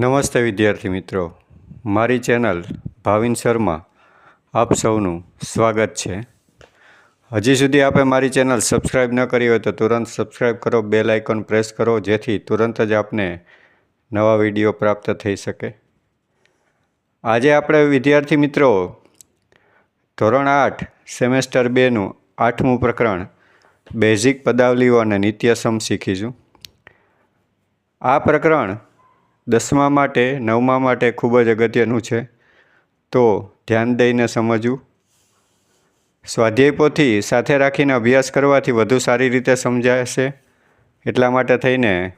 નમસ્તે વિદ્યાર્થી મિત્રો. મારી ચેનલ ભાવિન શર્મા આપ સૌનું સ્વાગત છે. હજી સુધી આપે મારી ચેનલ સબસ્ક્રાઈબ ન કરી હોય તો તુરંત સબસ્ક્રાઈબ કરો, બેલ આઇકોન પ્રેસ કરો, જેથી તુરંત જ આપને નવા વીડિયો પ્રાપ્ત થઈ શકે. આજે આપણે વિદ્યાર્થી મિત્રો ધોરણ આઠ સેમેસ્ટર બેનું આઠમું પ્રકરણ બેઝિક પદાવલીઓ અને નિત્યસમ શીખીશું. આ પ્રકરણ દસમા માટે, નવમા માટે ખૂબ જ અગત્યનું છે. તો ધ્યાન દઈને સમજવું. સ્વાધ્યાય પોથી સાથે રાખીને અભ્યાસ કરવાથી વધુ સારી રીતે સમજાશે. એટલા માટે થઈને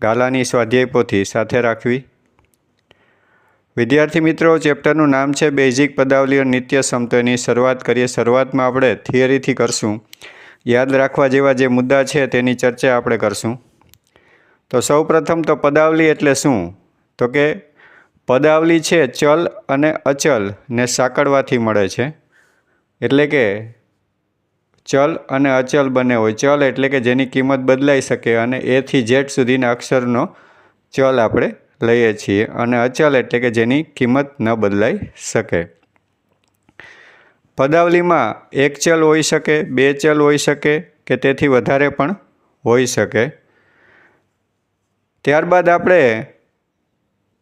ગાલાની સ્વાધ્યાય પોથી સાથે રાખવી. વિદ્યાર્થી મિત્રો, ચેપ્ટરનું નામ છે બેઝિક પદાવલી નિત્ય સમ શરૂઆત કરીએ. શરૂઆતમાં આપણે થિયરીથી કરશું. યાદ રાખવા જેવા જે મુદ્દા છે તેની ચર્ચા આપણે કરશું. તો સૌ પ્રથમ તો પદાવલી એટલે શું? તો કે પદાવલી છે ચલ અને અચલ ને સાંકળવાથી મળે છે. એટલે કે ચલ અને અચલ બંને હોય. ચલ એટલે કે જેની કિંમત બદલાઈ શકે અને એથી જેટ સુધીના અક્ષરનો ચલ આપણે લઈએ છીએ અને અચલ એટલે કે જેની કિંમત ન બદલાઈ શકે. પદાવલીમાં એક ચલ હોઈ શકે, બે ચલ હોઈ શકે કે તેથી વધારે પણ હોઈ શકે. ત્યારબાદ આપણે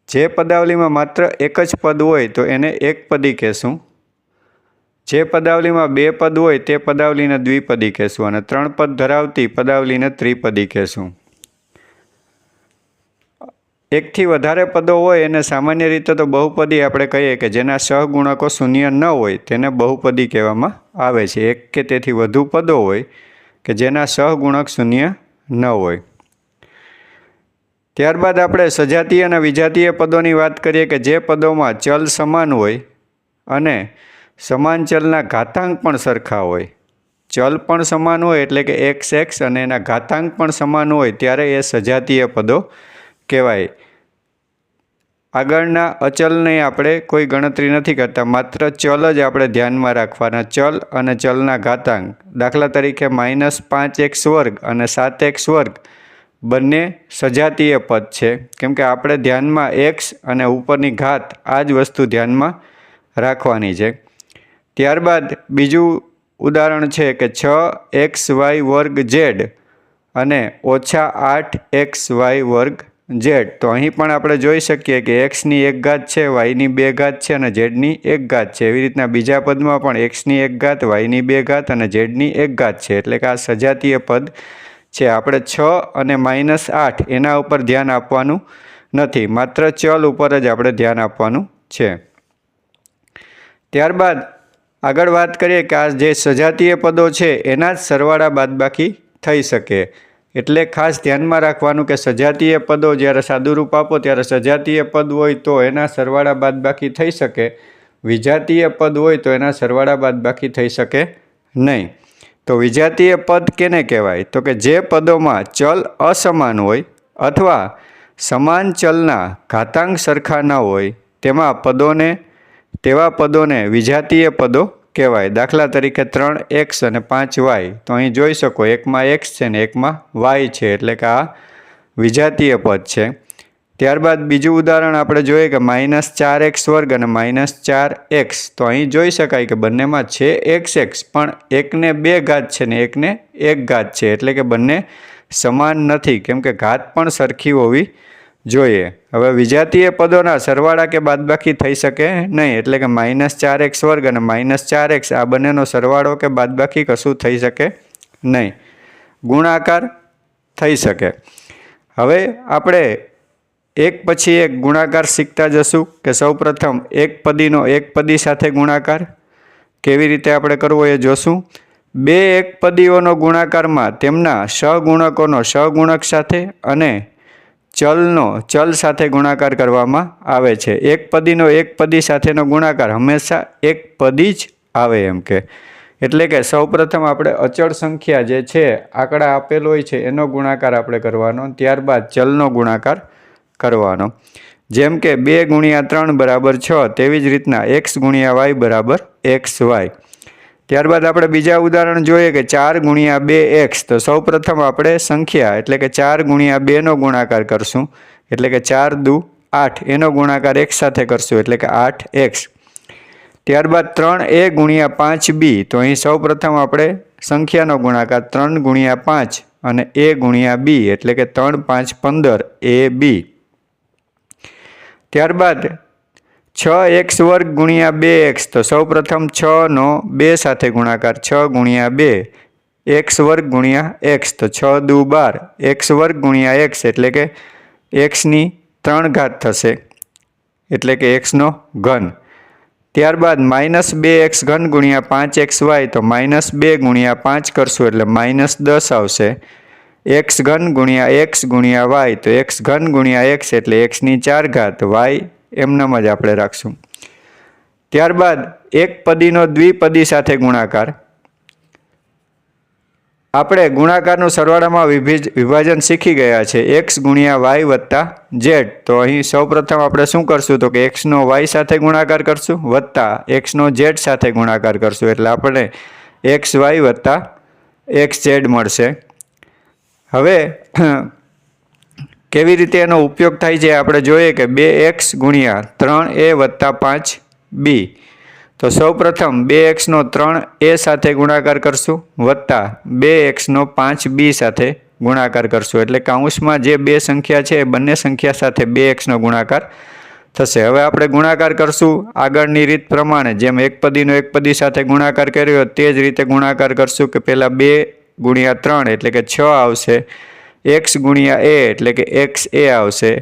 જે પદાવલીમાં માત્ર એક જ પદ હોય તો એને એક પદી કહેશું. જે પદાવલીમાં બે પદ હોય તે પદાવલીને દ્વિપદી કહેશું અને ત્રણ પદ ધરાવતી પદાવલીને ત્રિપદી કહેશું. એકથી વધારે પદો હોય એને સામાન્ય રીતે તો બહુપદી આપણે કહીએ કે જેના સહગુણકો શૂન્ય ન હોય તેને બહુપદી કહેવામાં આવે છે. એક કે તેથી વધુ પદો હોય કે જેના સહગુણક શૂન્ય ન હોય. ત્યારબાદ આપણે સજાતીય અને વિજાતીય પદોની વાત કરીએ કે જે પદોમાં ચલ સમાન હોય અને સમાન ચલના ઘાતાંક પણ સરખા હોય. ચલ પણ સમાન હોય એટલે કે એક્સ એક્સ અને એના ઘાતાંક પણ સમાન હોય ત્યારે એ સજાતીય પદો કહેવાય. આગળના અચલને આપણે કોઈ ગણતરી નથી કરતા. માત્ર ચલ જ આપણે ધ્યાનમાં રાખવાના. ચલ અને ચલના ઘાતાંક. દાખલા તરીકે માઇનસ પાંચ એક્સ વર્ગ અને સાત એક્સ વર્ગ બંને સજાતીય પદ છે. કેમ કે આપણે ધ્યાનમાં એક્સ અને ઉપરની ઘાત આ જ વસ્તુ ધ્યાનમાં રાખવાની છે. ત્યારબાદ બીજું ઉદાહરણ છે કે છ એક્સ વાય વર્ગ ઝેડ અને ઓછા આઠ એક્સ વાય વર્ગ ઝેડ તો અહીં પણ આપણે જોઈ શકીએ કે એક્સની એક ઘાત છે વાયની બે ઘાત છે અને ઝેડની એક ઘાત છે. એવી રીતના બીજા પદમાં પણ એક્સની એક ઘાત વાયની બે ઘાત અને ઝેડની એક ઘાત છે. એટલે કે આ સજાતીય પદ છે. આપણે છ અને માઇનસ આઠ એના ઉપર ધ્યાન આપવાનું નથી. માત્ર ચલ ઉપર જ આપણે ધ્યાન આપવાનું છે. ત્યારબાદ આગળ વાત કરીએ કે આ જે સજાતીય પદો છે, એના જ સરવાળા બાદબાકી થઈ શકે. એટલે ખાસ ધ્યાનમાં રાખવાનું કે સજાતીય પદો જ્યારે સાદુરૂપ આપો, ત્યારે સજાતીય પદ હોય તો એના સરવાળા બાદબાકી થઈ શકે. વિજાતીય પદ હોય તો એના સરવાળા બાદબાકી થઈ શકે નહીં. તો વિજાતીય પદ કેને કહેવાય? તો કે જે પદોમાં ચલ અસમાન હોય અથવા સમાન ચલના ઘાતાંક સરખા ન હોય, તેમાં પદોને, તેવા પદોને વિજાતીય પદો કહેવાય. દાખલા તરીકે ત્રણ એક્સ અને પાંચ વાય. તો અહીં જોઈ શકો, એકમાં એક્સ છે ને એકમાં વાય છે. એટલે કે આ વિજાતીય પદ છે. ત્યારબાદ બીજું ઉદાહરણ આપણે જોઈએ કે માઇનસ ચાર એક્સ વર્ગ અને માઇનસ ચાર એક્સ. તો અહીં જોઈ શકાય કે બંનેમાં છે એક્સ એક્સ, પણ એકને બે ઘાત છે ને એકને એક ઘાત છે. એટલે કે બંને સમાન નથી. કેમ કે ઘાત પણ સરખી હોવી જોઈએ. હવે વિજાતીય પદોના સરવાળા કે બાદબાકી થઈ શકે નહીં. એટલે કે માઇનસ ચાર એક્સ વર્ગ અને માઇનસ ચાર એક્સ, આ બંનેનો સરવાળો કે બાદબાકી કશું થઈ શકે નહીં. ગુણાકાર થઈ શકે. હવે આપણે એક પછી એક ગુણાકાર શીખતા જશું કે સૌપ્રથમ એક પદીનો એક પદી સાથે ગુણાકાર કેવી રીતે આપણે કરવો એ જોશું. બે એક પદીઓનો ગુણાકારમાં તેમના સહગુણકોનો સહગુણક સાથે અને ચલનો ચલ સાથે ગુણાકાર કરવામાં આવે છે. એક પદીનો એક પદી સાથેનો ગુણાકાર હંમેશા એક પદી જ આવે એમ કે. એટલે કે સૌપ્રથમ આપણે અચળ સંખ્યા જે છે, આંકડા આપેલ હોય છે, એનો ગુણાકાર આપણે કરવાનો, ત્યારબાદ ચલનો ગુણાકાર કરવાનો. જેમ કે બે ગુણ્યા ત્રણ બરાબર છ, તેવી જ રીતના એક્સ ગુણ્યા વાય બરાબર એક્સ વાય. ત્યારબાદ આપણે બીજા ઉદાહરણ જોઈએ કે ચાર ગુણ્યા બે એક્સ, તો સૌપ્રથમ આપણે સંખ્યા, એટલે કે ચાર ગુણ્યા બેનો ગુણાકાર કરશું. એટલે કે ચાર દુ આઠ, એનો ગુણાકાર એક્સ સાથે કરશું, એટલે કે આઠ એક્સ. ત્યારબાદ ત્રણ એ ગુણ્યા પાંચ બી, તો અહીં સૌ પ્રથમ આપણે સંખ્યાનો ગુણાકાર ત્રણ ગુણ્યા પાંચ અને એ ગુણ્યા બી, એટલે કે ત્રણ પાંચ પંદર એ બી. ત્યારબાદ છ એક્સ વર્ગ ગુણ્યા બે એક્સ. તો સૌ પ્રથમ છનો બે સાથે ગુણાકાર છ ગુણ્યા બે એક્સ વર્ગ ગુણ્યા એક્સ. તો છ દુ બાર. એક્સ વર્ગ ગુણ્યા એક્સ એટલે કે એક્સની ત્રણ ઘાત થશે. એટલે કે એક્સનો ઘન. ત્યારબાદ માઇનસ બે એક્સ ઘન ગુણ્યા પાંચ એક્સ વાય. તો માઇનસ બે ગુણ્યા પાંચ કરશું એટલે માઇનસ દસ આવશે. એક્સ ઘન ગુણ્યા એક્સ ગુણ્યા વાય. તો એક્સ ઘન ગુણ્યા એક્સ એટલે એક્સની ચાર ઘાત વાય એમનામ જ આપણે રાખશું. ત્યારબાદ એક પદીનો દ્વિપદી સાથે ગુણાકાર. આપણે ગુણાકારનું સરવાળામાં વિભિજ, વિભાજન શીખી ગયા છે. એક્સ ગુણ્યા વાય વત્તા ઝેડ. તો અહીં સૌપ્રથમ આપણે શું કરશું? તો કે એક્સનો વાય સાથે ગુણાકાર કરશું વત્તા એક્સનો ઝેડ સાથે ગુણાકાર કરશું. એટલે આપણે એક્સ વાય વત્તા એક્સ ઝેડ મળશે. હવે, કેવી રીતે એનો ઉપયોગ થાય છે આપણે જોઈએ કે બે એક્સ ગુણ્યા ત્રણ એ વત્તા પાંચ બી. તો સૌપ્રથમ બે એક્સનો ત્રણ એ સાથે ગુણાકાર કરશું, વત્તા બે એક્સનો પાંચ બી સાથે ગુણાકાર કરશું. એટલે કાઉન્સમાં જે બે સંખ્યા છે, એ બંને સંખ્યા સાથે બે એક્સનો ગુણાકાર થશે. હવે આપણે ગુણાકાર કરશું આગળની રીત પ્રમાણે. જેમ એક પદીનો એક પદી સાથે ગુણાકાર કર્યો, તે જ રીતે ગુણાકાર કરશું કે પહેલાં બે ગુણ્યા ત્રણ એટલે કે છ આવશે. એક્સ ગુણ્યા એ એટલે કે એક્સ એ આવશે.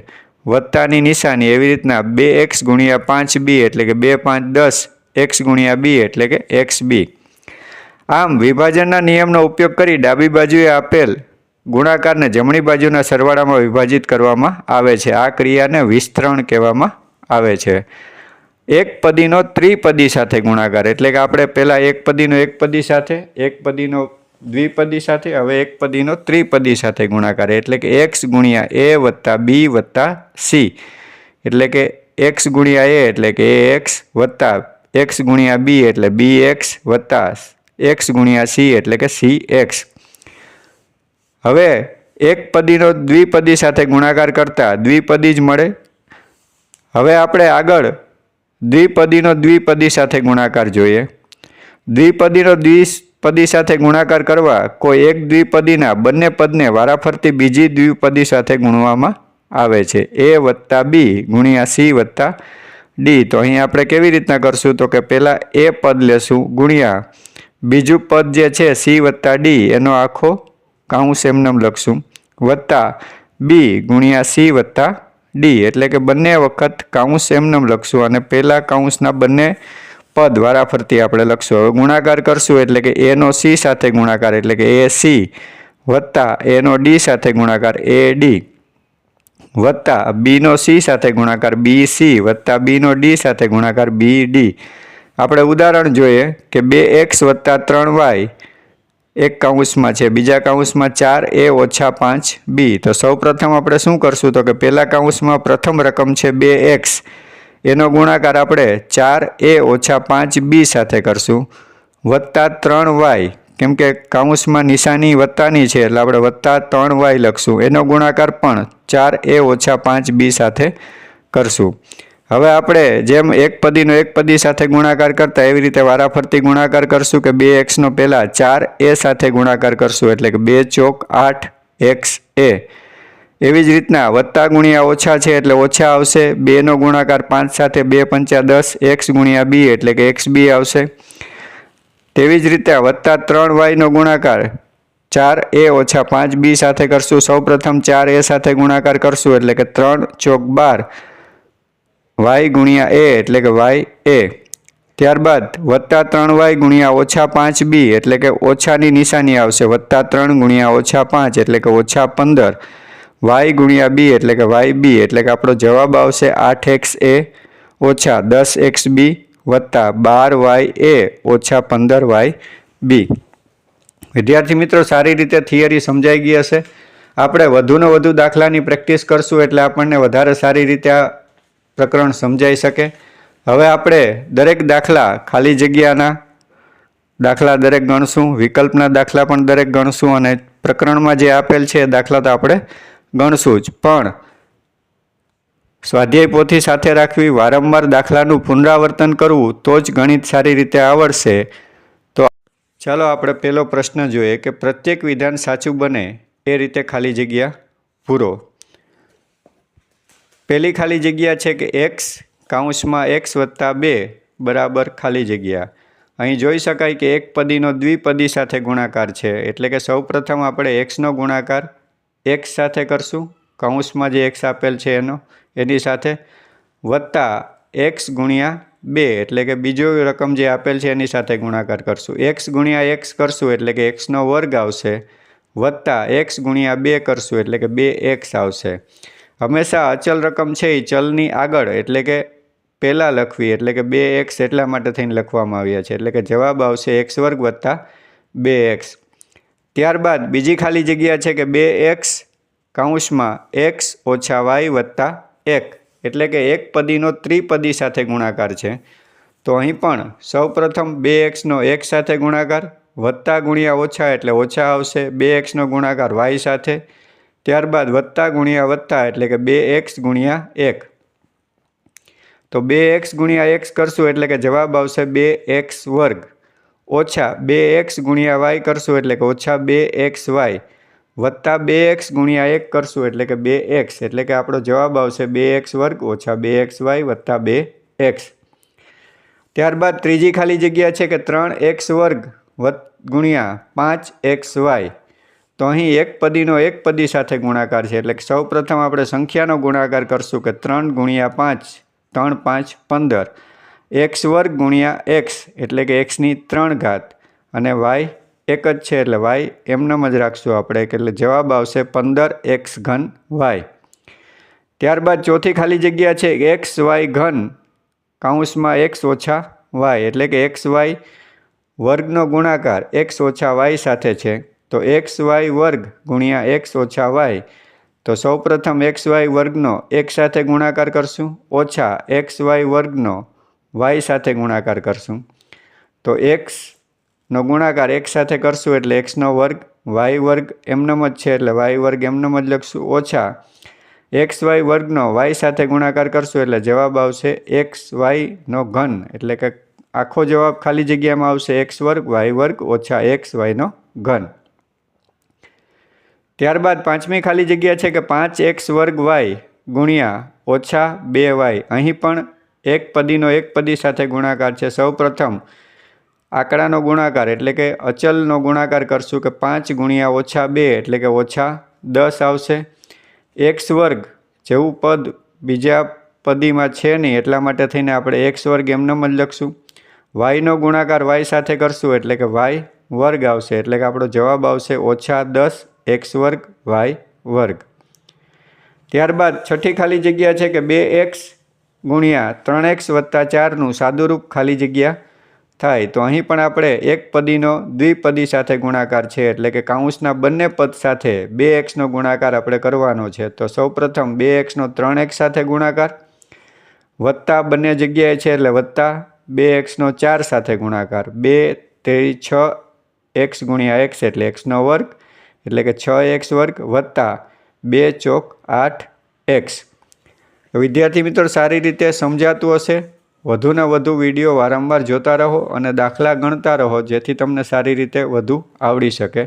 વત્તાની નિશાની એવી રીતના બે એક્સ ગુણ્યા પાંચ બી એટલે કે બે પાંચ દસ, એક્સ ગુણ્યા બી એટલે કે એક્સ બી. આમ વિભાજનના નિયમનો ઉપયોગ કરી ડાબી બાજુએ આપેલ ગુણાકારને જમણી બાજુના સરવાળામાં વિભાજિત કરવામાં આવે છે. આ ક્રિયાને વિસ્તરણ કહેવામાં આવે છે. એક પદીનો ત્રિપદી સાથે ગુણાકાર એટલે કે આપણે પહેલાં એક પદીનો એક પદી સાથે, એક પદીનો દ્વિપદી સાથે, હવે એક પદીનો ત્રિપદી સાથે ગુણાકાર. એટલે કે એક્સ ગુણ્યા એ વત્તા બી વત્તા સી એટલે કે એક્સ ગુણ્યા એ એટલે કે એ એક્સ વત્તા એક્સ ગુણ્યા બી એટલે બી એક્સ વત્તા એક્સ ગુણ્યા સી એટલે કે સી એક્સ હવે એક પદીનો દ્વિપદી સાથે ગુણાકાર કરતા દ્વિપદી જ મળે. હવે આપણે આગળ દ્વિપદીનો દ્વિપદી સાથે ગુણાકાર જોઈએ. દ્વિપદીનો દ્વિપદી સાથે ગુણાકાર કરવા કોઈ એક દ્વિપદીના બંને પદને વારાફરતી બીજી દ્વિપદી સાથે ગુણવામાં આવે છે. એ વત્તા બી ગુણ્યા સી વત્તા ડી. તો અહીં આપણે કેવી રીતના કરશું? તો કે પહેલાં એ પદ લેશું ગુણ્યા બીજું પદ જે છે સી વત્તા ડી. એનો આખો કાઉન્સ એમનેમ લખશું. વત્તા બી ગુણ્યા સી વત્તા ડી. એટલે કે બંને વખત કાઉન્સ એમનેમ લખશું અને પહેલાં કાઉન્સના બંને પદ વારાફરતી આપણે લખશું. હવે ગુણાકાર કરશું એટલે કે એનો સી સાથે ગુણાકાર એટલે કે એ સી વત્તા એનો ડી સાથે ગુણાકાર એ ડી વત્તા બીનો સી સાથે ગુણાકાર બી સી વત્તા બીનો ડી સાથે ગુણાકાર બી ડી આપણે ઉદાહરણ જોઈએ કે બે એક્સ વત્તા ત્રણ વાય એક કાઉન્સમાં છે, બીજા કાઉન્સમાં ચાર એ ઓછા પાંચ બી તો સૌ પ્રથમ આપણે શું કરશું? તો કે પહેલાં કાઉન્સમાં પ્રથમ રકમ છે બે એક્સ એનો ગુણાકાર આપણે ચાર એ ઓછા પાંચ બી સાથે કરશું. વત્તા ત્રણ વાય, કેમ કે કાઉન્સમાં નિશાની વત્તાની છે, એટલે આપણે વત્તા ત્રણ વાય લખશું. એનો ગુણાકાર પણ ચાર એ ઓછા પાંચ બી સાથે કરશું. હવે આપણે જેમ એક પદીનો એક પદી સાથે ગુણાકાર કરતા એવી રીતે વારાફરતી ગુણાકાર કરશું કે બે એક્સનો પહેલાં ચાર એ સાથે ગુણાકાર કરશું, એટલે કે બે ચોક આઠ એક્સ એ. એવી જ રીતના વત્તા ગુણ્યા ઓછા છે એટલે ઓછા આવશે. બેનો ગુણાકાર પાંચ સાથે બે પંચા દસ, એક્સ ગુણ્યા બી એટલે કે એક્સ બી આવશે. તેવી જ રીતે વત્તા ત્રણ વાયનો ગુણાકાર ચાર એ ઓછા પાંચ બી સાથે કરશું. સૌપ્રથમ ચાર એ સાથે ગુણાકાર કરશું એટલે કે ત્રણ ચોક બાર વાય ગુણ્યા એ એટલે કે વાય એ. ત્યારબાદ વત્તા ત્રણ વાય ગુણ્યા ઓછા પાંચ બી એટલે કે ઓછાની નિશાની આવશે. વત્તા ત્રણ ગુણ્યા ઓછા પાંચ એટલે કે ઓછા પંદર. વાય ગુણ્યા બી એટલે કે વાય બી એટલે કે આપણો જવાબ આવશે આઠ એક્સ એ ઓછા દસ એક્સ બી વત્તા બાર વાય એ ઓછા પંદર વાય બી. વિદ્યાર્થી મિત્રો, સારી રીતે થિયરી સમજાઈ ગઈ હશે. આપણે વધુને વધુ દાખલાની પ્રેક્ટિસ કરશું એટલે આપણને વધારે સારી રીતે આ પ્રકરણ સમજાઈ શકે. હવે આપણે દરેક દાખલા ખાલી જગ્યાના દાખલા દરેક ગણશું, વિકલ્પના દાખલા પણ દરેક ગણશું અને પ્રકરણમાં જે આપેલ છે એ દાખલા તો આપણે ગણશું જ પણ સ્વાધ્યાય પોથી સાથે રાખવી, વારંવાર દાખલાનું પુનરાવર્તન કરવું, તો જ ગણિત સારી રીતે આવડશે. તો ચાલો આપણે પહેલો પ્રશ્ન જોઈએ કે પ્રત્યેક વિધાન સાચું બને એ રીતે ખાલી જગ્યા પૂરો. પહેલી ખાલી જગ્યા છે કે એક્સ કાઉન્સમાં એક્સ વત્તા બે બરાબર ખાલી જગ્યા. અહીં જોઈ શકાય કે એક પદીનો દ્વિપદી સાથે ગુણાકાર છે. એટલે કે સૌપ્રથમ આપણે એક્સનો ગુણાકાર એક્સ સાથે કરશું. કૌંસમાં જે એક્સ આપેલ છે એનો, એની સાથે વત્તા એક્સ ગુણ્યા બે, એટલે કે બીજો રકમ જે આપેલ છે એની સાથે ગુણાકાર કરશું. એક્સ ગુણ્યા એક્સ કરશું એટલે કે એક્સનો વર્ગ આવશે. વત્તા એક્સ ગુણ્યા બે કરશું એટલે કે બે એક્સ આવશે. હંમેશા અચલ રકમ છે એ ચલની આગળ, એટલે કે પહેલાં લખવી, એટલે કે બે એક્સ એટલા માટે થઈને લખવામાં આવ્યા છે. એટલે કે જવાબ આવશે એક્સ વર્ગ વત્તા બે એક્સ ત્યારબાદ બીજી ખાલી જગ્યા છે કે બે એક્સ કાઉન્સમાં એક્સ ઓછા વાય વત્તા એક. એટલે કે એક પદીનો ત્રિપદી સાથે ગુણાકાર છે. તો અહીં પણ સૌપ્રથમ બે એક્સનો એક સાથે ગુણાકાર વત્તા ગુણ્યા ઓછા એટલે ઓછા આવશે. બે એક્સનો ગુણાકાર વાય સાથે. ત્યારબાદ વત્તા ગુણ્યા વત્તા એટલે કે બે એક્સ ગુણ્યા એક. તો બે એક્સ ગુણ્યા એક્સ કરશું એટલે કે જવાબ આવશે બે એક્સ વર્ગ. ઓછા બે એક્સ ગુણ્યા વાય કરશું એટલે કે ઓછા બે એક્સ વાય વત્તા બે એક્સ ગુણ્યા એક કરશું એટલે કે બે એક્સ એટલે કે આપણો જવાબ આવશે બે એક્સ વર્ગ ઓછા બે એક્સ વાય વત્તા બે એક્સ. ત્યારબાદ ત્રીજી ખાલી જગ્યા છે કે ત્રણ એક્સ વર્ગ વત ગુણ્યા પાંચ એક્સ વાય. તો અહીં એક પદીનો એક પદી સાથે ગુણાકાર છે એટલે કે સૌ પ્રથમ આપણે સંખ્યાનો ગુણાકાર કરશું કે ત્રણ ગુણ્યા પાંચ, ત્રણ પાંચ પંદર. એક્સ વર્ગ ગુણ્યા એક્સ એટલે કે એક્સની ત્રણ ઘાત અને વાય એક જ છે એટલે વાય એમનેમ જ રાખશું આપણે એટલે જવાબ આવશે પંદર એક્સ ઘન વાય. ત્યારબાદ ચોથી ખાલી જગ્યા છે એક્સ વાય ઘન કાઉન્સમાં એક્સ ઓછા વાય એટલે કે એક્સ વાય વર્ગનો ગુણાકાર એક્સ ઓછા વાય સાથે છે. તો એક્સ વાય વર્ગ ગુણ્યા એક્સ ઓછા વાય. તો સૌપ્રથમ એક્સ વાય વર્ગનો એક સાથે ગુણાકાર કરશું. ઓછા એક્સ વાય વર્ગનો વાય સાથે ગુણાકાર કરશું. તો એક્સનો ગુણાકાર એક્સ સાથે કરશું એટલે એક્સનો વર્ગ, વાય વર્ગ એમનેમ જ છે એટલે વાય વર્ગ એમનેમ જ લખશું ઓછા એક્સ વાય વર્ગનો વાય સાથે ગુણાકાર કરશું એટલે જવાબ આવશે એક્સ વાયનો ઘન એટલે કે આખો જવાબ ખાલી જગ્યામાં આવશે એક્સ વર્ગ વાય વર્ગ ઓછા એક્સ વાયનો ઘન. ત્યારબાદ પાંચમી ખાલી જગ્યા છે કે પાંચ એક્સ વર્ગ વાય ગુણ્યા ઓછા બે વાય અહીં પણ એક પદીનો એક પદી સાથે ગુણાકાર છે. સૌ પ્રથમ આંકડાનો ગુણાકાર એટલે કે અચલનો ગુણાકાર કરશું કે પાંચ ગુણ્યા ઓછા બે એટલે કે ઓછા દસ આવશે. એક્સ વર્ગ જેવું પદ બીજા પદીમાં છે નહીં, એટલા માટે થઈને આપણે એક્સ વર્ગ એમનેમ જ લખશું. વાયનો ગુણાકાર વાય સાથે કરશું એટલે કે વાય વર્ગ આવશે. એટલે કે આપણો જવાબ આવશે ઓછા દસ એક્સ વર્ગ વાય વર્ગ. ત્યારબાદ છઠ્ઠી ખાલી જગ્યા છે કે બે એક્સ ગુણ્યા ત્રણ એક્સ વત્તા ચારનું સાદુરૂપ ખાલી જગ્યા થાય. તો અહીં પણ આપણે એક પદીનો દ્વિપદી સાથે ગુણાકાર છે, એટલે કે કાઉન્સના બંને પદ સાથે બે એક્સનો ગુણાકાર આપણે કરવાનો છે. તો સૌપ્રથમ બે એક્સનો ત્રણ એક્સ સાથે ગુણાકાર. વત્તા બંને જગ્યાએ છે, એટલે વત્તા બે એક્સનો ચાર સાથે ગુણાકાર. બે તે છ એક્સ ગુણ્યા એક્સ એટલે એક્સનો વર્ગ, એટલે કે છ એક્સ વર્ગ વત્તા બે ચોક આઠ એક્સ. વિદ્યાર્થી મિત્રો, સારી રીતે સમજાતું હશે? વધુને વધુ વીડિયો વારંવાર જોતા રહો અને દાખલા ગણતા રહો, જેથી તમને સારી રીતે વધુ આવડી શકે.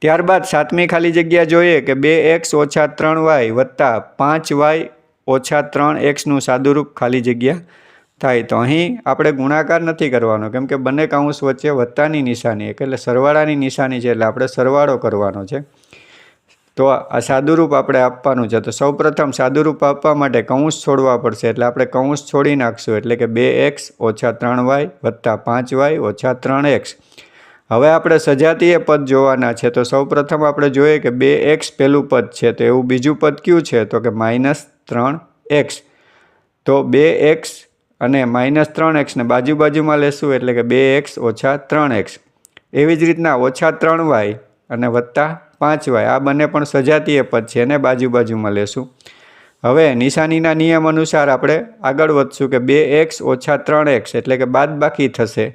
ત્યારબાદ સાતમી ખાલી જગ્યા જોઈએ કે બે એક્સ ઓછા ત્રણ વાય વત્તા પાંચ વાય ઓછા ત્રણ એક્સનું સાદુરૂપ ખાલી જગ્યા થાય. તો અહીં આપણે ગુણાકાર નથી કરવાનો, કેમ કે બંને કાઉન્સ વચ્ચે વત્તાની નિશાની, એટલે સરવાળાની નિશાની છે, એટલે આપણે સરવાળો કરવાનો છે. તો આ સાદુરૂપ આપણે આપવાનું છે. તો સૌપ્રથમ સાદુરૂપ આપવા માટે કૌંસ છોડવા પડશે. એટલે આપણે કૌંસ છોડી નાખશું. એટલે કે બે એક્સ ઓછા ત્રણ વાય વત્તા પાંચ વાય ઓછા ત્રણ એક્સ. હવે આપણે સજાતીય પદ જોવાના છે. તો સૌપ્રથમ આપણે જોઈએ કે બે એક્સ પહેલું પદ છે. તો એવું બીજું પદ કયું છે? તો કે માઇનસ ત્રણ એક્સ. તો બે એક્સ અને માઇનસ ત્રણ એક્સને બાજુ બાજુમાં લેશું. એટલે કે બે એક્સ ઓછા ત્રણ એક્સ. એવી જ રીતના ઓછા ત્રણ વાય અને વત્તા પાંચ વાય આ બંને પણ સજાતીય પદ છે, એને બાજુ બાજુમાં લેશું. હવે નિશાનીના નિયમ અનુસાર આપણે આગળ વધશું કે બે એક્સ ઓછા ત્રણ એક્સ, એટલે કે બાદ બાકી થશે.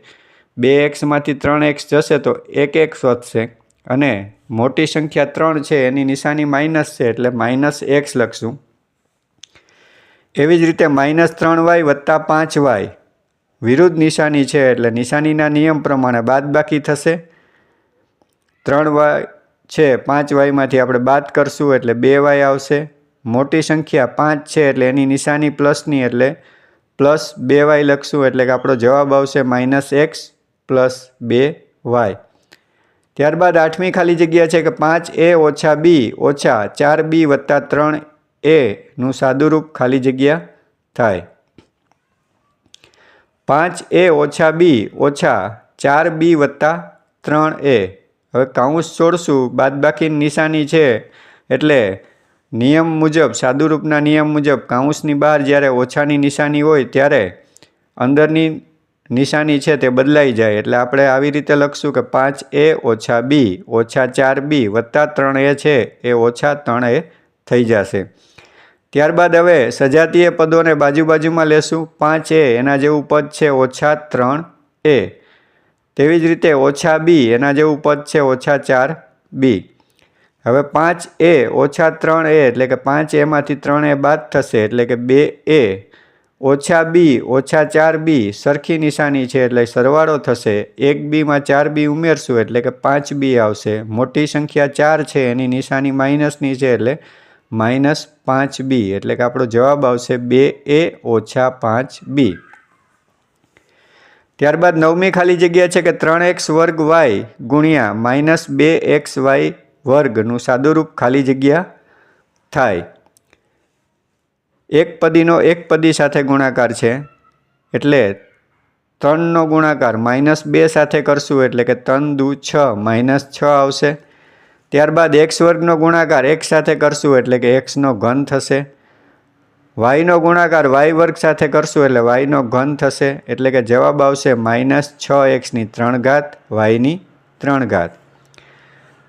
બે એક્સમાંથી ત્રણ એક્સ જશે તો એક એક્સ વધશે. અને મોટી સંખ્યા ત્રણ છે, એની નિશાની માઇનસ છે, એટલે માઇનસ એક્સ લખશું. એવી જ રીતે માઇનસ ત્રણ વાય વત્તા પાંચ વાય વિરુદ્ધ નિશાની છે, એટલે નિશાનીના નિયમ પ્રમાણે બાદબાકી થશે. ત્રણ વાય છે, પાંચ વાયમાંથી આપણે બાદ કરશું એટલે બે વાય આવશે. મોટી સંખ્યા પાંચ છે એટલે એની નિશાની પ્લસની એટલે પ્લસ બે વાય લખશું એટલે કે આપણો જવાબ આવશે માઇનસ એક્સ પ્લસ બે વાય. ત્યારબાદ આઠમી ખાલી જગ્યા છે કે પાંચ એ ઓછા બી ઓછા ચાર બી વત્તા ત્રણ એનું સાદુરૂપ ખાલી જગ્યા થાય. પાંચ એ ઓછા બી ઓછા ચાર બી વત્તા ત્રણ એ હવે કાઉન્સ છોડશું, બાદબાકી નિશાની છે. એટલે નિયમ મુજબ, સાદુરૂપના નિયમ મુજબ કાઉન્સની બહાર જ્યારે ઓછાની નિશાની હોય ત્યારે અંદરની નિશાની છે તે બદલાઈ જાય. એટલે આપણે આવી રીતે લખશું કે પાંચ એ ઓછા બી, ઓછા ચાર બી વત્તા ત્રણ એ છે, એ ઓછા ત્રણ એ થઈ જશે. ત્યારબાદ હવે સજાતીય પદોને બાજુ બાજુમાં લેશું. પાંચ એ એના જેવું પદ છે, ઓછા ત્રણ એ. તેવી જ રીતે ઓછા બી, એના જેવું પદ છે ઓછા ચાર બી. હવે પાંચ એ, ઓછા ત્રણ એ, એટલે કે પાંચ એમાંથી ત્રણ એ બાદ થશે, એટલે કે બે એ. ઓછા બી, ઓછા ચાર બી, સરખી નિશાની છે, એટલે સરવાળો થશે. એક બીમાં ચાર બી ઉમેરશું, એટલે કે પાંચ બી આવશે. મોટી સંખ્યા ચાર છે, એની નિશાની માઇનસની છે, એટલે માઇનસ પાંચ બી, એટલે કે આપણો જવાબ આવશે બે એ ઓછા પાંચ બી. ત્યારબાદ નવમી ખાલી જગ્યા છે કે ત્રણ એક્સ વર્ગ વાય ગુણ્યા માઇનસ બે એક્સ વાય વર્ગનું સાદુરૂપ ખાલી જગ્યા થાય. એક પદીનો એક પદી સાથે ગુણાકાર છે. એટલે ત્રણનો ગુણાકાર માઇનસ બે સાથે કરશું એટલે કે ત્રણ દુ છ માઇનસ છ આવશે. ત્યારબાદ એક્સ વર્ગનો ગુણાકાર એક સાથે કરશું એટલે કે એક્સનો ઘન થશે. વાયનો ગુણાકાર વાય વર્ગ સાથે કરશું એટલે વાયનો ઘન થશે, એટલે કે જવાબ આવશે માઇનસ છ એક્સની ત્રણ ઘાત, વાયની ત્રણ ઘાત.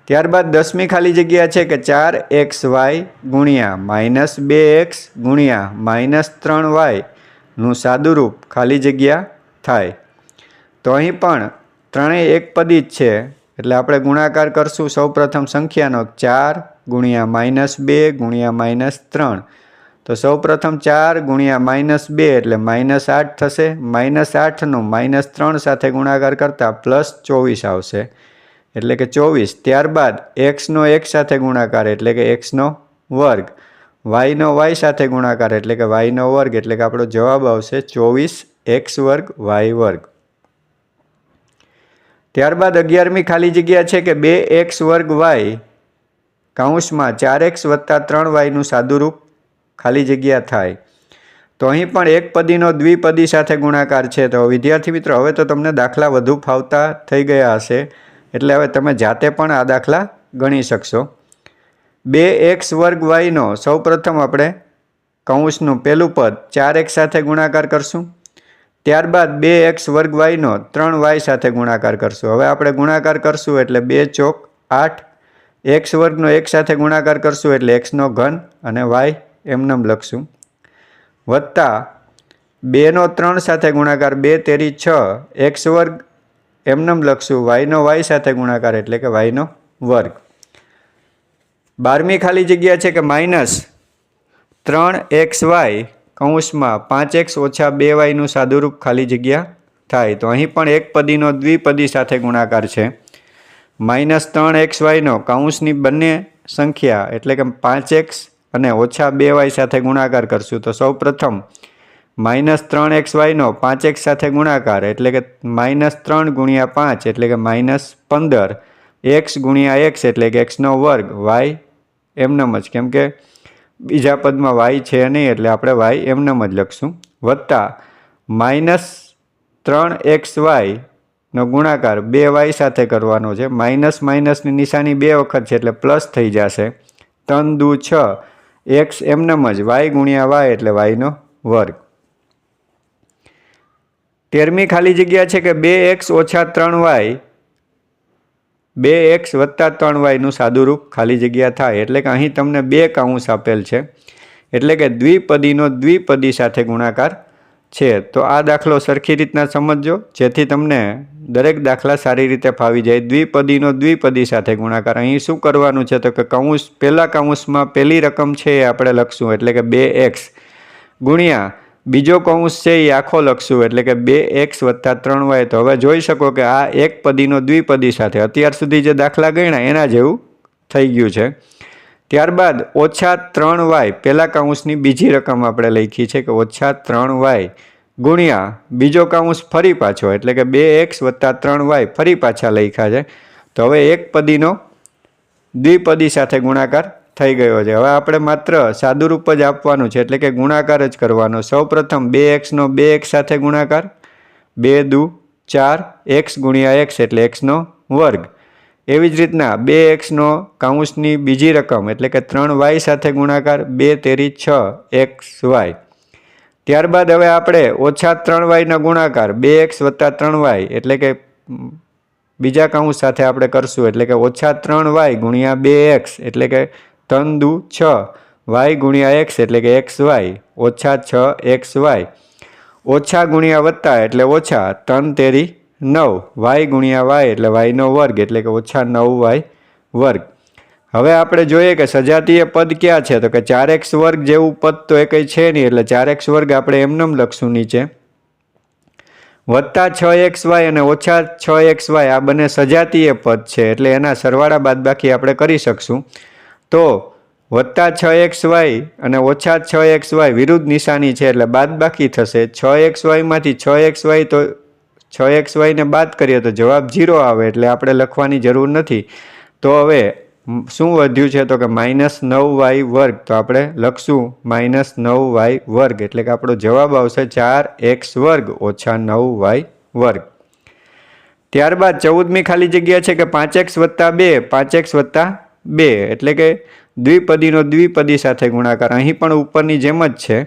ત્યારબાદ દસમી ખાલી જગ્યા છે કે ચાર એક્સ વાય ગુણ્યા માઇનસ બે એક્સ ગુણ્યા માઇનસ ત્રણ વાયનું સાદુરૂપ ખાલી જગ્યા થાય. તો અહીં પણ ત્રણેય એક પદી જ છે, એટલે આપણે ગુણાકાર કરશું. સૌપ્રથમ સંખ્યાનો ચાર ગુણ્યા માઇનસ બે ગુણ્યા માઇનસ ત્રણ. તો સૌપ્રથમ ચાર ગુણ્યા માઇનસ બે એટલે માઇનસ આઠ થશે. માઇનસ આઠનું માઇનસ ત્રણ સાથે ગુણાકાર કરતાં પ્લસ ચોવીસ આવશે. એટલે કે ચોવીસ. ત્યારબાદ એક્સનો એક સાથે ગુણાકાર એટલે કે એક્સનો વર્ગ. વાયનો વાય સાથે ગુણાકાર એટલે કે વાયનો વર્ગ એટલે કે આપણો જવાબ આવશે ચોવીસ એક્સ વર્ગ વાય વર્ગ. ત્યારબાદ અગિયારમી ખાલી જગ્યા છે કે બે એક્સ વર્ગ વાય. કાઉન્સમાં ચાર એક્સ વત્તા ત્રણ વાયનું સાદુરૂપ ખાલી જગ્યા થાય. તો અહીં પણ એક પદીનો દ્વિપદી સાથે ગુણાકાર છે. તો વિદ્યાર્થી મિત્રો, હવે તો તમને દાખલા વધુ ફાવતા થઈ ગયા હશે. એટલે હવે તમે જાતે પણ આ દાખલા ગણી શકશો. બે એક્સ વર્ગ વાયનો સૌપ્રથમ આપણે કૌંસનું પહેલું પદ ચાર એક્સ સાથે ગુણાકાર કરશું. ત્યારબાદ બે એક્સ વર્ગ વાયનો ત્રણ વાય સાથે ગુણાકાર કરશું. હવે આપણે ગુણાકાર કરશું એટલે બે ચોક આઠ. એક્સ વર્ગનો એક સાથે ગુણાકાર કરશું એટલે એક્સનો ઘન અને વાય એમનેમ લખશું. વત્તા બેનો ત્રણ સાથે ગુણાકાર બે તેરી છ એક્સ વર્ગ એમનેમ લખશું. વાયનો વાય સાથે ગુણાકાર એટલે કે વાયનો વર્ગ. બારમી ખાલી જગ્યા છે કે માઇનસ ત્રણ એક્સ વાય કૌંસમાં પાંચ એક્સ ઓછા બે વાયનું સાદુરૂપ ખાલી જગ્યા થાય. તો અહીં પણ એક પદીનો દ્વિપદી સાથે ગુણાકાર છે. માઇનસ ત્રણ એક્સ વાયનો કૌંસની બંને સંખ્યા એટલે કે પાંચ એક્સ અને ઓછા બે વાય સાથે ગુણાકાર કરશું. તો સૌ પ્રથમ માઇનસ ત્રણ એક્સ વાયનો પાંચ એક્સ સાથે ગુણાકાર, એટલે કે માઇનસ ત્રણ ગુણ્યા પાંચ, એટલે કે માઇનસ પંદર, એક્સ ગુણ્યા એક્સ, એટલે કે એક્સનો વર્ગ, વાય એમનેમ જ. કેમ કે બીજા પદમાં વાય છે નહીં, એટલે આપણે વાય એમનેમ જ લખશું. વત્તા માઇનસ ત્રણ એક્સ વાયનો ગુણાકાર બે વાય સાથે કરવાનો છે. માઇનસ માઇનસની નિશાની બે વખત છે, એટલે પ્લસ થઈ જશે. ત્રણ દુ છ એક્સ એમનેમ જ, વાય ગુણ્યા વાય એટલે વાયનો વર્ગ. તેરમી ખાલી જગ્યા છે કે બે એક્સ ઓછા ત્રણ વાય, બે એક્સ વત્તા ત્રણ વાયનું સાદુરૂપ ખાલી જગ્યા થાય. એટલે કે અહીં તમને બે કાઉન્સ આપેલ છે. એટલે કે દ્વિપદીનો દ્વિપદી સાથે ગુણાકાર છે. તો આ દાખલો સરખી રીતના સમજજો. જેથી તમને દરેક દાખલા સારી રીતે ફાવી જાય. દ્વિપદીનો દ્વિપદી સાથે ગુણાકાર. અહીં શું કરવાનું છે તો કે કૌંસ, પહેલા કૌંસમાં પહેલી રકમ છે એ આપણે લખશું, એટલે કે બે એક્સ ગુણ્યા બીજો કૌંસ છે એ આખો લખશું, એટલે કે બે એક્સ વત્તા ત્રણ વાય. તો હવે જોઈ શકો કે આ એક પદીનો દ્વિપદી સાથે અત્યાર સુધી જે દાખલા ગણ્યા એના જેવું થઈ ગયું છે. ત્યારબાદ ઓછા ત્રણ વાય. પહેલા કૌંસની બીજી રકમ આપણે લખી છે કે ઓછા ત્રણ વાય. ગુણ્યા બીજો કાઉન્સ ફરી પાછો, એટલે કે બે એક્સ વત્તા ત્રણ વાય ફરી પાછા લખ્યા છે. તો હવે એક પદીનો દ્વિપદી સાથે ગુણાકાર થઈ ગયો છે. હવે આપણે માત્ર સાદુરૂપ જ આપવાનું છે, એટલે કે ગુણાકાર જ કરવાનો. સૌપ્રથમ બે એક્સનો બે એક્સ સાથે ગુણાકાર. બે દુ ચાર એક્સ ગુણ્યા એક્સ એટલે એક્સનો વર્ગ. એવી જ રીતના બે એક્સનો કાઉન્સની બીજી રકમ, એટલે કે ત્રણ વાય સાથે ગુણાકાર, બે તેરી છ એક્સ વાય. ત્યારબાદ હવે આપણે ઓછા ત્રણ વાયના ગુણાકાર, બે એક્સ વત્તા ત્રણ વાય, એટલે કે બીજા કાઉન્સ સાથે આપણે કરશું, એટલે કે ઓછા ત્રણ વાય ગુણ્યા બે એક્સ, એટલે કે ત્રણ દુ છ, વાય ગુણ્યા એક્સ, એટલે કે એક્સ વાય, ઓછા છ એક્સ વાય. ઓછા ગુણ્યા વત્તા એટલે ઓછા ત્રણ તેરી નવ, વાય ગુણ્યા વાય એટલે વાયનો વર્ગ, એટલે કે ઓછા નવ વાય વર્ગ. હવે આપણે જોઈએ કે સજાતીય પદ ક્યાં છે? તો કે ચાર એક્સ વર્ગ જેવું પદ તો એ કંઈ છે નહીં, એટલે ચાર એક્સ વર્ગ આપણે એમનેમ લખશું નીચે. વત્તા છ એક્સ વાય અને ઓછા છ એક્સ વાય આ બંને સજાતીય પદ છે, એટલે એના સરવાળા બાદબાકી આપણે કરી શકશું. તો વત્તા છ એક્સ વાય અને ઓછા છ એક્સ વાય વિરુદ્ધ નિશાની છે, એટલે બાદબાકી થશે. છ એક્સ વાયમાંથી છ એક્સ વાય તો છ એક્સ વાયને બાદ કરીએ તો જવાબ ઝીરો આવે, એટલે આપણે લખવાની જરૂર નથી. તો હવે શું વધ્યું છે? તો કે માઇનસ નવ વાય વર્ગ. તો આપણે લખશું માઇનસ નવ વાય વર્ગ. એટલે કે આપણો જવાબ આવશે ચાર એક્સ વર્ગ ઓછા નવ વાય વર્ગ. ત્યારબાદ ચૌદમી ખાલી જગ્યા છે કે પાંચ એક્સ વત્તા બે, પાંચ એક્સ વત્તા બે. એટલે કે દ્વિપદીનો દ્વિપદી સાથે ગુણાકાર. અહીં પણ ઉપરની જેમ જ છે.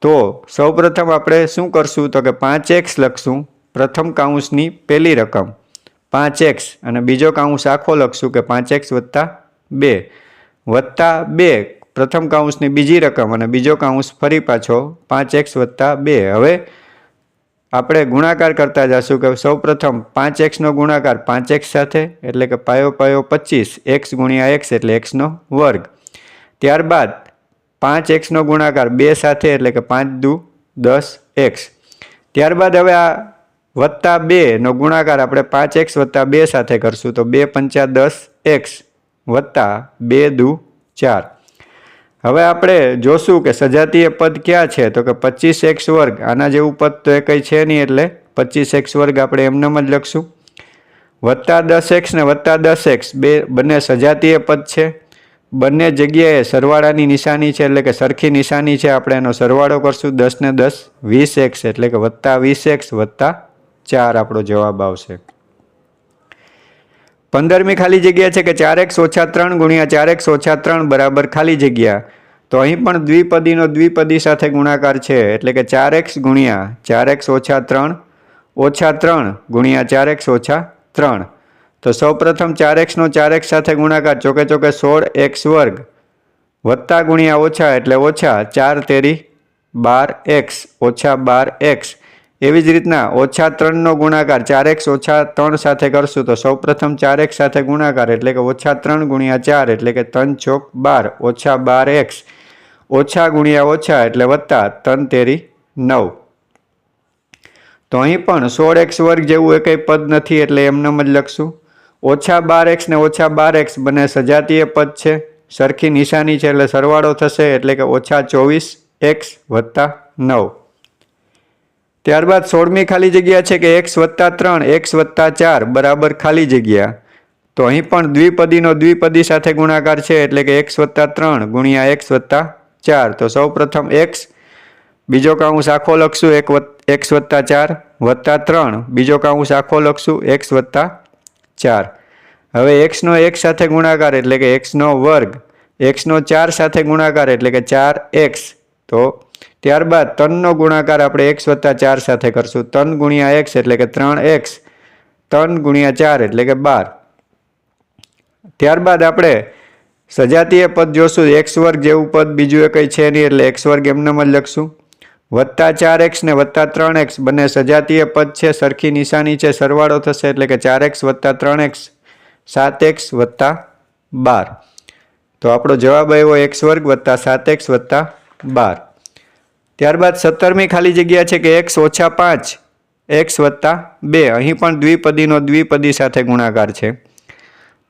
તો સૌપ્રથમ આપણે શું કરશું? તો કે પાંચ એક્સ લખશું. પ્રથમ કાઉન્સની પહેલી રકમ. પાંચ એક્સ અને બીજો કાઉન્સ આખો લખશું કે પાંચ એક્સ વત્તા બે. વત્તા બે પ્રથમ કાઉન્સની બીજી રકમ અને બીજો કાઉન્સ ફરી પાછો પાંચ એક્સ વત્તા બે. હવે આપણે ગુણાકાર કરતા જશું કે સૌપ્રથમ પાંચ એક્સનો ગુણાકાર પાંચ એક્સ સાથે એટલે કે પાયો પાયો પચીસ, એક્સ ગુણ્યા એક્સ એટલે એક્સનો વર્ગ. ત્યારબાદ પાંચ એક્સનો ગુણાકાર બે સાથે એટલે કે પાંચ દુ દસ એક્સ. ત્યારબાદ હવે આ વત્તા બેનો ગુણાકાર આપણે પાંચ એક્સ વત્તા બે સાથે કરશું, તો બે પંચા દસ એક્સ વત્તા બે દુ ચાર. હવે આપણે જોશું કે સજાતીય પદ ક્યાં છે, તો કે પચીસ એક્સ વર્ગ, આના જેવું પદ તો એ કંઈ છે નહીં એટલે પચીસ એક્સ વર્ગ આપણે એમનેમ જ લખશું. વત્તા દસ એક્સ ને વત્તા દસ એક્સ, બે બંને સજાતીય પદ છે. બંને જગ્યાએ સરવાળાની નિશાની છે, એટલે કે સરખી નિશાની છે, આપણે એનો સરવાળો કરશું દસ ને દસ વીસ એક્સ, એટલે કે વત્તા વીસ એક્સ વત્તા ચાર આપણો જવાબ આવશે. પંદરમી ખાલી જગ્યા છે કે ચાર એક્સ ઓછા ત્રણ ગુણ્યા ચાર એક્સ ઓછા ત્રણ બરાબર ખાલી જગ્યા. તો અહીં પણ દ્વિપદીનો દ્વિપદી સાથે ગુણાકાર છે, એટલે કે ચાર એક્સ ગુણ્યા ચાર એક્સ ઓછા ત્રણ ઓછા ત્રણ ગુણ્યા ચાર એક્સ ઓછા ત્રણ. તો સૌપ્રથમ ચાર એક્સનો ચાર એક્સ સાથે ગુણાકાર, ચોકે ચોકે સોળ એક્સ વર્ગ વત્તા ગુણ્યા ઓછા, એટલે ઓછા ચાર તેરી બાર એક્સ, ઓછા બાર એક્સ. એવી જ રીતના ઓછા ત્રણનો ગુણાકાર, ચાર એક્સ ઓછા ત્રણ સાથે કરશું તો સૌપ્રથમ ચાર એક્સ સાથે ગુણાકાર એટલે કે ઓછા ત્રણ ગુણ્યા ચાર એટલે કે ત્રણ ચોક બાર, ઓછા બાર એક્સ, ઓછા ગુણ્યા ઓછા એટલે વત્તા ત્રણ તેરી નવ. તો અહીં પણ સોળ એક્સ વર્ગ જેવું એ કંઈ પદ નથી એટલે એમનેમ જ લખશું. ઓછા બાર એક્સ ને ઓછા બાર એક્સ બંને સજાતીય પદ છે. સરખી નિશાની છે એટલે સરવાળો થશે એટલે કે ઓછા ચોવીસ એક્સ વત્તા નવ. ત્યારબાદ સોળમી ખાલી જગ્યા છે કે એક્સ વત્તા ત્રણ, એક્સ વત્તા ચાર, બરાબર ખાલી જગ્યા. તો અહીં પણ દ્વિપદીનો દ્વિપદી સાથે ગુણાકાર છે એટલે કે એક્સ વત્તા ત્રણ ગુણ્યા એક્સ વત્તા ચાર. તો સૌ પ્રથમ એક્સ, બીજો કાઉન્સ આખો લખશું એક એક્સ વત્તા ચાર વત્તા ત્રણ. બીજો કાઉન્સ આખો લખશું એક્સ વત્તા ચાર. હવે એક્સનો એક સાથે ગુણાકાર એટલે કે એક્સનો વર્ગ, એક્સનો ચાર સાથે ગુણાકાર એટલે કે ચાર એક્સ. તો ત્યારબાદ ત્રણનો ગુણાકાર આપણે એક્સ વત્તા ચાર સાથે કરશું. ત્રણ ગુણ્યા એક્સ એટલે કે ત્રણ એક્સ ત્રણ ગુણ્યા ચાર એટલે કે બાર. ત્યારબાદ આપણે સજાતીય પદ જોશું. એક્સ વર્ગ જેવું પદ બીજું એ કંઈ છે નહીં એટલે એક્સ વર્ગ એમનેમ જ લખશું. વત્તા ચાર એક્સ ને વત્તા ત્રણ એક્સ બંને સજાતીય પદ છે. સરખી નિશાની છે. સરવાળો થશે એટલે કે ચાર એક્સ વત્તા ત્રણ એક્સ સાત એક્સ વત્તા બાર. તો આપણો જવાબ આવ્યો એક્સ વર્ગ વત્તા સાત એક્સ વત્તા બાર. ત્યારબાદ સત્તરમી ખાલી જગ્યા છે કે એક્સ ઓછા પાંચ, એક્સ વત્તા બે. અહીં પણ દ્વિપદીનો દ્વિપદી સાથે ગુણાકાર છે.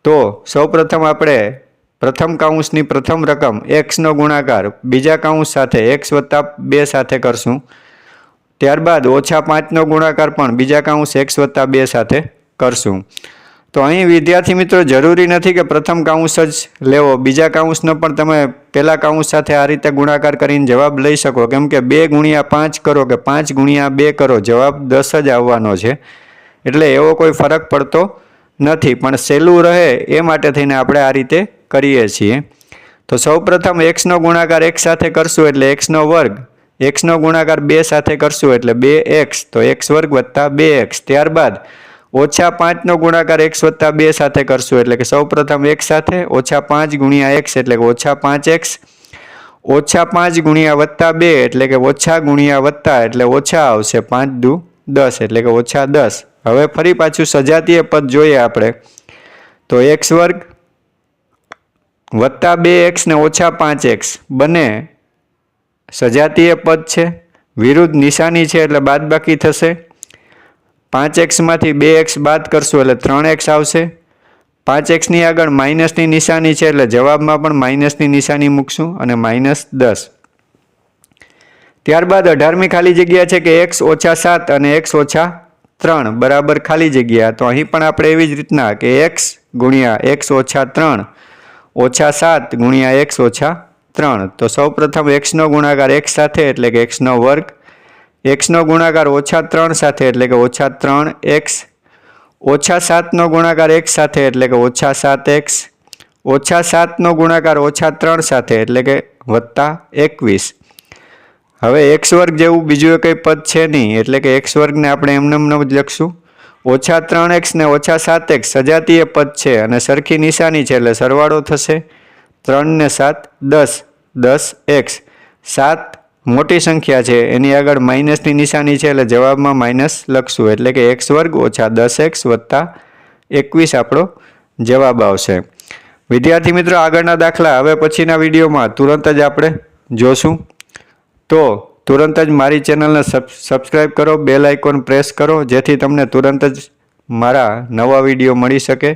તો સૌપ્રથમ આપણે પ્રથમ કાઉન્સની પ્રથમ રકમ એક્સનો ગુણાકાર બીજા કાઉન્સ સાથે એક્સ વત્તા બે સાથે કરશું. ત્યારબાદ ઓછા પાંચનો ગુણાકાર પણ બીજા કાઉન્સ એક્સ વત્તા બે સાથે કરશું. તો અહીં વિદ્યાર્થી મિત્રો જરૂરી નથી કે પ્રથમ કાઉન્સ જ લેવો. બીજા કાઉન્સનો પણ તમે પહેલાં કાઉન્સ સાથે આ રીતે ગુણાકાર કરીને જવાબ લઈ શકો. કેમ કે બે ગુણ્યા પાંચ કરો કે પાંચ ગુણ્યા બે કરો, જવાબ દસ જ આવવાનો છે. એટલે એવો કોઈ ફરક પડતો નથી. પણ સહેલું રહે એ માટે થઈને આપણે આ રીતે કરીએ છીએ. તો સૌપ્રથમ એક્સનો ગુણાકાર એક સાથે કરશું એટલે એક્સનો વર્ગ. એક્સનો ગુણાકાર બે સાથે કરશું એટલે બે એક્સ તો એક્સ વર્ગ વત્તા બે એક્સ ત્યારબાદ ઓછા પાંચનો ગુણાકાર એક્સ વત્તા બે સાથે કરશું એટલે કે સૌપ્રથમ એક સાથે, ઓછા પાંચ ગુણ્યા એક્સ એટલે કે ઓછા પાંચ એક્સ, ઓછા પાંચ ગુણ્યા વત્તા બે એટલે કે ઓછા ગુણ્યા વત્તા એટલે ઓછા આવશે પાંચ દુ દસ એટલે કે ઓછા દસ. હવે ફરી પાછું સજાતીય પદ જોઈએ આપણે. તો એક્સ વર્ગ વત્તા બે એક્સ ને ઓછા પાંચ એક્સ. બંને સજાતીય પદ છે. વિરુદ્ધ નિશાની છે એટલે બાદબાકી થશે. પાંચ એક્સમાંથી બે એક્સ બાદ કરશું એટલે ત્રણ એક્સ આવશે. પાંચ એક્સની આગળ માઇનસની નિશાની છે એટલે જવાબમાં પણ માઇનસની નિશાની મૂકશું અને માઇનસ દસ. ત્યારબાદ અઢારમી ખાલી જગ્યા છે કે એક્સ ઓછા સાત અને એક્સ ઓછા ત્રણ. બરાબર ખાલી જગ્યા. તો અહીં પણ આપણે એવી જ રીતના કે એક્સ ગુણ્યા એક્સ ઓછા ત્રણ ઓછા સાત ગુણ્યા એક્સ ઓછા ત્રણ. તો સૌપ્રથમ એક્સનો ગુણાકાર એક્સ સાથે એટલે કે એક્સનો વર્ગ એક્સનો ગુણાકાર ઓછા ત્રણ સાથે એટલે કે ઓછા ત્રણ એક્સ ઓછા સાતનો ગુણાકાર એક્સ સાથે એટલે કે ઓછા સાત એક્સ ઓછા સાતનો ગુણાકાર ઓછા ત્રણ સાથે એટલે કે વત્તા એકવીસ. હવે એક્સ વર્ગ જેવું બીજું કંઈ પદ છે નહીં, એટલે કે એક્સ વર્ગને આપણે એમને જ લખશું. ઓછા ત્રણ એક્સ ને ઓછા સાત એક્સ સજાતીય પદ છે અને સરખી નિશાની છે એટલે સરવાળો થશે ત્રણ ને સાત દસ દસ એક્સ સાત મોટી સંખ્યા છે. એની આગળ માઇનસની નિશાની છે એટલે જવાબમાં માઇનસ લખશું. એટલે કે એક્સ વર્ગ ઓછા દસ એક્સ વત્તા એકવીસ આપણો જવાબ આવશે. વિદ્યાર્થી મિત્રો, આગળના દાખલા. હવે પછીના વિડીયોમાં તુરંત જ આપણે જોશું. તો તુરંત જ મારી ચેનલને સબ સબસ્ક્રાઈબ કરો, બેલ આઇકોન પ્રેસ કરો, જેથી તમને તુરંત જ મારા નવા વીડિયો મળી શકે.